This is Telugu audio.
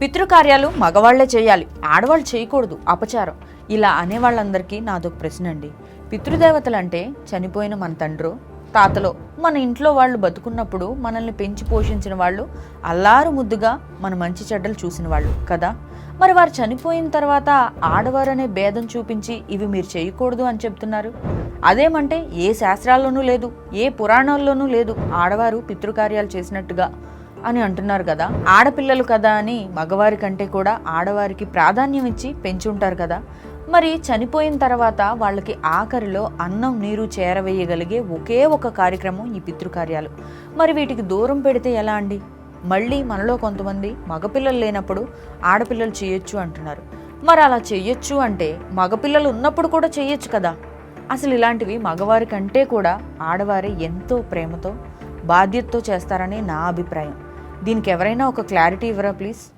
పితృకార్యాలు మగవాళ్ళే చేయాలి. ఆడవాళ్ళు చేయకూడదు. అపచారం. ఇలా అనేవాళ్ళందరికీ నాదొక ప్రశ్న అండి పితృదేవతలు అంటే చనిపోయిన మన తండ్రో తాతలో మన ఇంట్లో వాళ్ళు బతుకున్నప్పుడు మనల్ని పెంచి పోషించిన వాళ్ళు అల్లారు ముద్దుగా మన మంచి చెడ్డలు చూసిన వాళ్ళు కదా? మరి వారు చనిపోయిన తర్వాత ఆడవారనే భేదం చూపించి ఇవి మీరు చేయకూడదు అని చెప్తున్నారు. అదేమంటే ఏ శాస్త్రాల్లోనూ లేదు ఏ పురాణాల్లోనూ లేదు ఆడవారు పితృకార్యాలు చేసినట్టుగా అని అంటున్నారు కదా. ఆడపిల్లలు కదా అని మగవారి కంటే కూడా ఆడవారికి ప్రాధాన్యం ఇచ్చి పెంచుంటారు కదా. మరి చనిపోయిన తర్వాత వాళ్ళకి ఆఖరిలో అన్నం నీరు చేరవేయగలిగే ఒకే ఒక కార్యక్రమం ఈ పితృకార్యాలు. మరి వీటికి దూరం పెడితే ఎలా అండి? మళ్ళీ మనలో కొంతమంది మగపిల్లలు లేనప్పుడు ఆడపిల్లలు చేయొచ్చు అంటున్నారు. మరి అలా చేయొచ్చు అంటే మగపిల్లలు ఉన్నప్పుడు కూడా చేయొచ్చు కదా. అసలు ఇలాంటివి మగవారి కంటే కూడా ఆడవారే ఎంతో ప్రేమతో బాధ్యతతో చేస్తారని నా అభిప్రాయం. దీనికి ఎవరైనా ఒక క్లారిటీ ఇవ్వరా ప్లీజ్